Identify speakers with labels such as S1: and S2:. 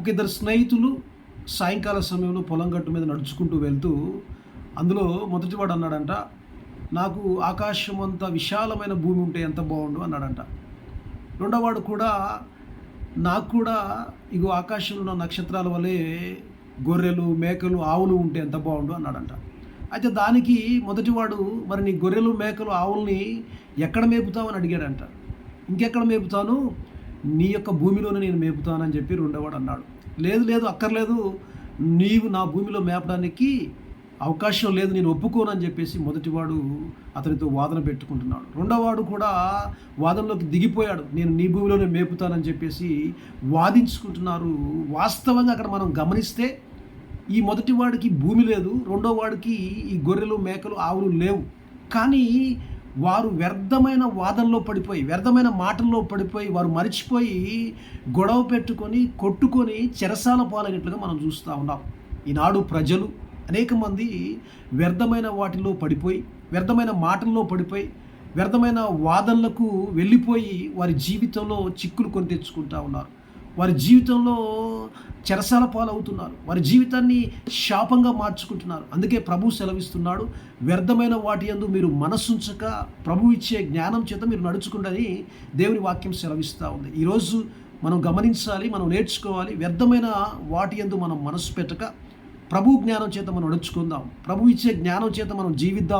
S1: ఒక ఇద్దరు స్నేహితులు సాయంకాల సమయంలో పొలం గట్టు మీద నడుచుకుంటూ వెళ్తూ అందులో మొదటివాడు అన్నాడంట నాకు ఆకాశం అంత విశాలమైన భూమి ఉంటే ఎంత బాగుండు? అన్నాడంట. రెండోవాడు కూడా నాకు కూడా ఇగో ఆకాశంలో ఉన్న నక్షత్రాల వలె గొర్రెలు మేకలు ఆవులు ఉంటే ఎంత బాగుండు? అన్నాడంట. అయితే దానికి మొదటివాడు మరి నీ గొర్రెలు మేకలు ఆవుల్ని ఎక్కడ మేపుతావు? అని అడిగాడంట. ఇంకెక్కడ మేపుతాను? నీ యొక్క భూమిలోనే నేను మేపుతానని చెప్పి రెండోవాడు అన్నాడు. లేదు లేదు అక్కర్లేదు. నీవు నా భూమిలో మేపడానికి అవకాశం లేదు నేను ఒప్పుకోనని చెప్పేసి మొదటివాడు అతనితో వాదన పెట్టుకుంటున్నాడు. రెండోవాడు కూడా వాదనలోకి దిగిపోయాడు. నేను నీ భూమిలోనే మేపుతానని చెప్పేసి వాదించుకుంటున్నారు. వాస్తవంగా అక్కడ మనం గమనిస్తే ఈ మొదటి వాడికి భూమి లేదు రెండో వాడికి ఈ గొర్రెలు మేకలు ఆవులు లేవు. కానీ వారు వ్యర్థమైన వాదనలో పడిపోయి వ్యర్థమైన మాటల్లో పడిపోయి వారు మరిచిపోయి గొడవ పెట్టుకొని కొట్టుకొని చెరసాల పాలైనట్లుగా మనం చూస్తూ ఉన్నాం. ఈనాడు ప్రజలు అనేక మంది వ్యర్థమైన వాటిలో పడిపోయి వ్యర్థమైన మాటల్లో పడిపోయి వ్యర్థమైన వాదనలకు వెళ్ళిపోయి వారి జీవితంలో చిక్కులు కొని తెచ్చుకుంటా ఉన్నారు. వారి జీవితంలో చెరసాల పాలవుతున్నారు. వారి జీవితాన్ని శాపంగా మార్చుకుంటున్నారు. అందుకే ప్రభు సెలవిస్తున్నాడు వ్యర్థమైన వాటి యందు మీరు మనస్సుంచక ప్రభు ఇచ్చే జ్ఞానం చేత మీరు నడుచుకుంటని దేవుని వాక్యం సెలవిస్తూ ఉంది. ఈరోజు మనం గమనించాలి మనం నేర్చుకోవాలి వ్యర్థమైన వాటి యందు మనం మనస్సు పెట్టక ప్రభు జ్ఞానం చేత మనం నడుచుకుందాం. ప్రభు ఇచ్చే జ్ఞానం చేత మనం జీవిద్దాం.